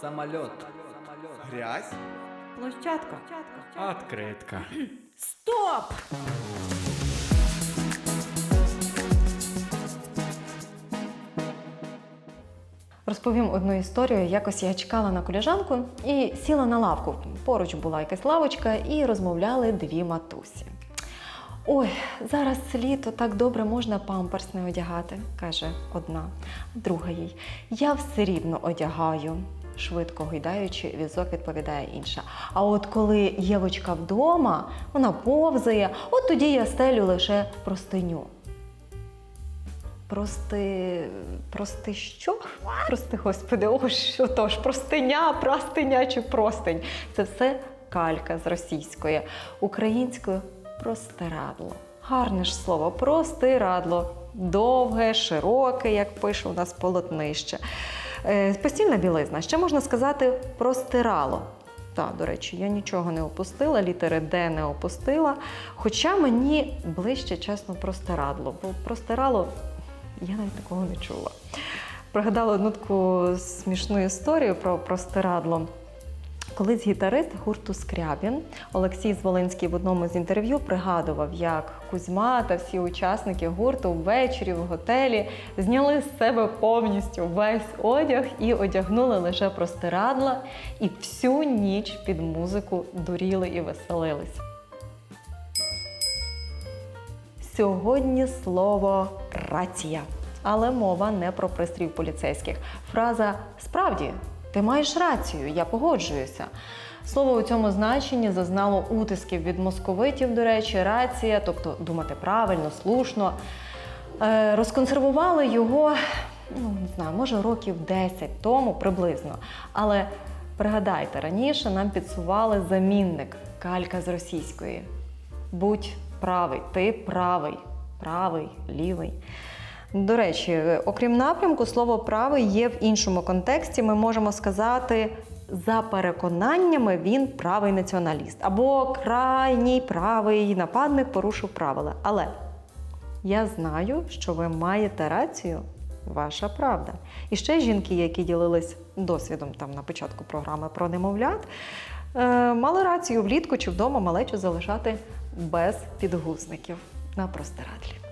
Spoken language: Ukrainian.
Самолет. Грязь? Площадка. Откритка. Стоп! Розповім одну історію. Якось я чекала на коліжанку і сіла на лавку. Поруч була якась лавочка, і розмовляли дві матусі. Ой, зараз літо так добре можна памперс не одягати, каже одна. Друга їй. Я все рівно одягаю. Швидко гойдаючи, візок відповідає інша. А от коли Євочка вдома, вона повзає, от тоді я стелю лише простиню. Прости. Прости що? Прости, господи, о, що то ж, простиня, простиня чи простинь. Це все калька з російської, українською простирадло. Гарне ж слово, простирадло. Довге, широке, як пише у нас полотнище. Е, постільна білизна. Ще можна сказати простирало. Так, до речі, я нічого не опустила, літери Д не опустила. Хоча мені ближче, чесно, простирадло, бо простирало я навіть такого не чула. Пригадала одну таку смішну історію про простирадло. Колись гітарист гурту Скрябін Олексій Зволинський в одному з інтерв'ю пригадував, як Кузьма та всі учасники гурту ввечері в готелі зняли з себе повністю весь одяг і одягнули лише простирадла, і всю ніч під музику дуріли і веселились. Сьогодні слово рація. Але мова не про пристрій поліцейських. Фраза справді, ти маєш рацію, я погоджуюся. Слово у цьому значенні зазнало утисків від московитів, до речі, рація, тобто думати правильно, слушно. Е, розконсервували його, ну не знаю, може років 10 тому приблизно. Але пригадайте, раніше нам підсували замінник калька з російської. Будь правий, ти правий, правий, лівий. До речі, окрім напрямку, слово правий є в іншому контексті. Ми можемо сказати, за переконаннями він правий націоналіст або крайній правий нападник порушив правила. Але я знаю, що ви маєте рацію. Ваша правда. І ще жінки, які ділились досвідом там на початку програми про немовлят, е, мали рацію влітку чи вдома малечу залишати без підгузників на простирадлі.